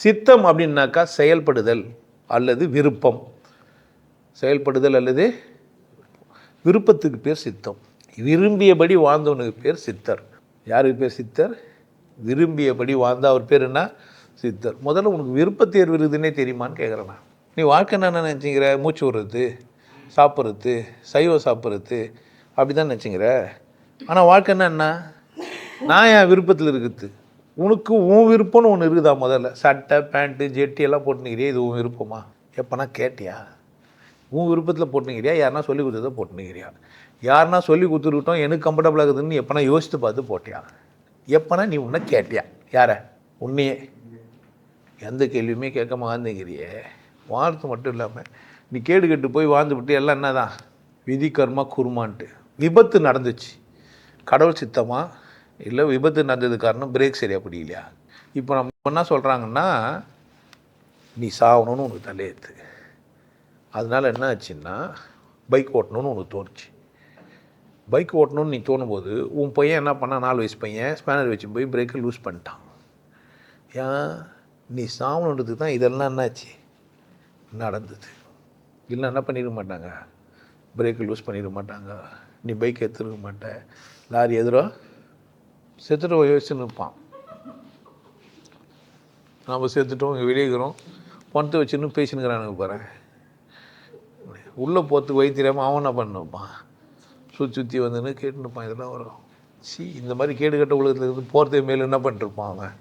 சித்தம் அப்படின்னாக்கா செயல்படுதல் அல்லது விருப்பம். செயல்படுதல் அல்லது விருப்பத்துக்கு பேர் சித்தம். விரும்பியபடி வாழ்ந்தவனுக்கு பேர் சித்தர். யாருக்கு பேர் சித்தர்? விரும்பியபடி வாழ்ந்த அவர் பேர் என்ன? சித்தர். முதல்ல உனக்கு விருப்ப தேர்வு இருக்குதுன்னே தெரியுமான்னு கேட்குறேன் நீ வாழ்க்கை என்ன நினச்சிங்கிற மூச்சு விடுறது சாப்பிட்றது சைவம் சாப்பிட்றது அப்படி தான் நினச்சிங்கிற ஆனால் வாழ்க்கை என்ன நான் என் விருப்பத்தில் இருக்குது உனக்கு உன் விருப்பம்னு ஒன்று இருக்குதா முதல்ல? சட்டை பேண்ட்டு ஜெட்டி எல்லாம் போட்டுனுக்கிறியா? இது உன் விருப்பமா? எப்போனா கேட்டியா? உன் விருப்பத்தில் போட்டுனுக்கிறியா? யாருனா சொல்லி கொடுத்ததை போட்டுனுக்கிறியா? யாருனா சொல்லி கொடுத்துருக்கட்டும் எனக்கு கம்ஃபர்டபுளாக இருக்குதுன்னு எப்போனா யோசித்து பார்த்து போட்டியா? எப்போனா நீ உன்னை கேட்டியா? யாரை? உன்னையே. எந்த கேள்வியுமே கேட்காம வாழ்ந்துக்கிறியே வாழ்த்து மட்டும் இல்லாமல் நீ கேடு கெட்டு போய் வாழ்ந்து விட்டு எல்லாம் என்னதான்? விதி கர்மா குருமான்ட்டு. விபத்து நடந்துச்சு. கடவுள் சித்தமாக இல்லை விபத்து நடந்தது காரணம் பிரேக் சரியாக பிடிக்கலையா? இப்போ நம்ம என்ன சொல்கிறாங்கன்னா நீ சாகணும்னு உனக்கு தலையெழுத்து. அதனால் என்ன ஆச்சுன்னா பைக் ஓட்டணும்னு உனக்கு தோணுச்சு. பைக் ஓட்டணும்னு நீ தோணும்போது உன் பையன் என்ன பண்ணால் நாலு வயசு பையன் ஸ்பேனர் வச்சு போய் பிரேக்கை லூஸ் பண்ணிட்டான். ஏன்? நீ சாகணுன்றதுக்கு தான் இதெல்லாம் என்னாச்சு? நடந்தது. இல்லை என்ன பண்ணிட மாட்டாங்க? பிரேக்கை லூஸ் பண்ணிட மாட்டாங்க. நீ பைக் எடுத்துருக்க மாட்ட. லாரி எதிரோ? செத்துட்டு வச்சு நிற்பான் நாம் செத்துட்டோம் இங்கே வெளியே இருக்கிறோம் பணத்தை வச்சுன்னு பேசினுக்கிறானுங்க பாரு. உள்ளே போகிறதுக்கு வழி அவன் என்ன பண்ணிருப்பான் சுற்றி சுற்றி வந்துன்னு கேட்டுருப்பான் இதெல்லாம் வரும் சி இந்த மாதிரி கேடு கட்ட உலகத்தில் இருந்து போகிறதே மேலே என்ன பண்ணிருப்பான் அவன்?